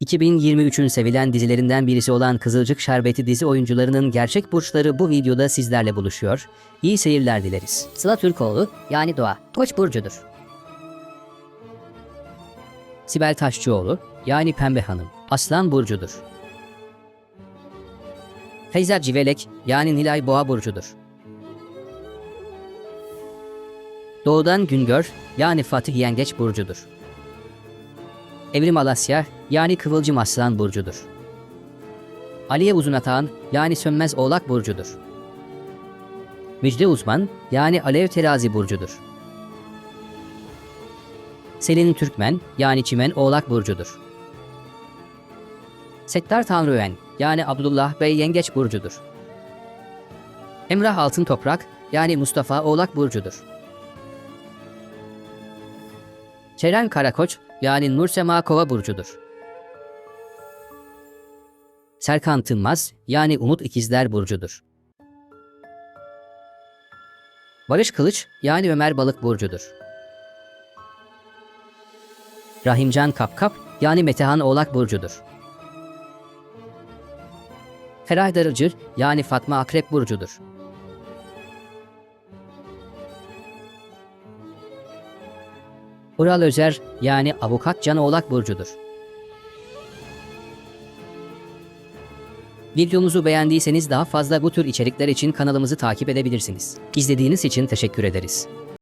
2023'ün sevilen dizilerinden birisi olan Kızılcık Şerbeti dizi oyuncularının gerçek burçları bu videoda sizlerle buluşuyor. İyi seyirler dileriz. Sıla Türkoğlu yani Doğa. Koç burcudur. Sibel Taşçıoğlu yani Pembe Hanım Aslan burcudur. Feyza Civelek yani Nilay Boğa burcudur. Doğudan Güngör yani Fatih Yengeç burcudur. Evrim Alasya yani Kıvılcım Aslan burcudur. Aliye Uzunatan yani Sönmez Oğlak burcudur. Müjde Uzman yani Alev Terazi burcudur. Selin Türkmen yani Çimen Oğlak Burcu'dur. Settar Tanrıöğen yani Abdullah Bey Yengeç Burcu'dur. Emrah Altın Toprak yani Mustafa Oğlak Burcu'dur. Ceren Karakoç yani Nursema Kova Burcu'dur. Serkan Tınmaz yani Umut İkizler Burcu'dur. Barış Kılıç yani Ömer Balık Burcu'dur. Rahimcan Kapkap yani Metehan Oğlak Burcu'dur. Feray Darıcı yani Fatma Akrep Burcu'dur. Ural Özer yani Avukat Can Oğlak Burcu'dur. Videomuzu beğendiyseniz daha fazla bu tür içerikler için kanalımızı takip edebilirsiniz. İzlediğiniz için teşekkür ederiz.